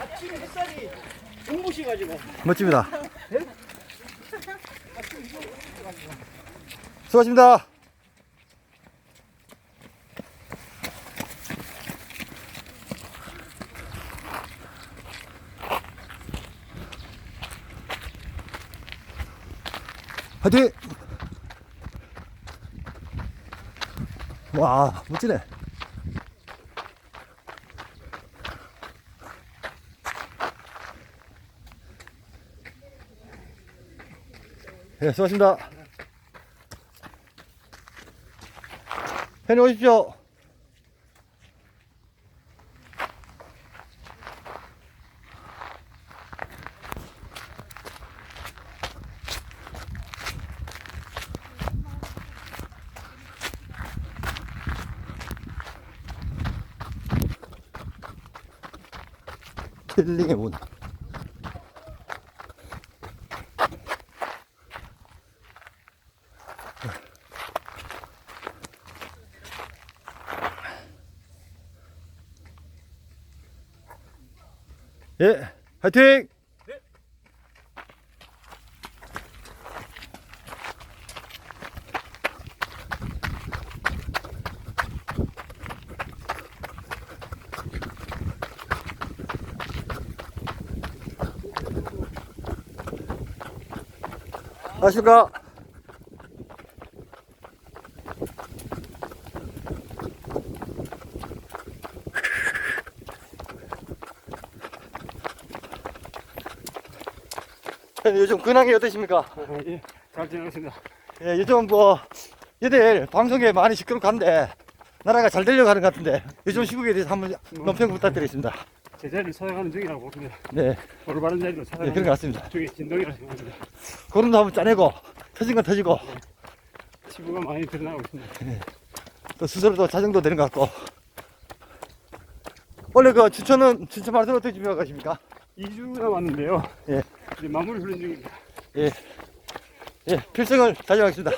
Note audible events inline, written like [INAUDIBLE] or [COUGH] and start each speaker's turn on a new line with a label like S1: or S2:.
S1: 아침 햇살이 눈부시가지고
S2: 멋집니다. 수고하십니다. 화이팅! 와, 멋지네. 예, 수고하십니다. 팬님 오십시오. 힐링의 문. 예, 화이팅! 안녕하십니까? [LAUGHS] 요즘 근황이 어떠십니까?
S1: 예, 잘 지내겠습니다.
S2: 예, 요즘 뭐 얘들 방송에 많이 시끄럽한데 나라가 잘 되려고 하는 것 같은데 요즘 시국에 대해서 한번 논평 부탁드리겠습니다.
S1: 제자리를 찾아가는 중이라고 봅니다.
S2: 네,
S1: 올바른 자리로
S2: 예,
S1: 찾아가는
S2: 그런 것 같습니다.
S1: 중에 진동이라 생각합니다.
S2: 거름도 한번 짜내고 터진 건 터지고
S1: 치부가 많이 드러나고 있습니다.
S2: 또 스스로도 자정도 되는 것 같고 원래 그 추천은 추천 말씀 어떻게 준비하십니까?
S1: 2주 남았는데요.
S2: 예.
S1: 이제 마무리 훈련 중입니다.
S2: 예, 예, 필승을 다짐하겠습니다.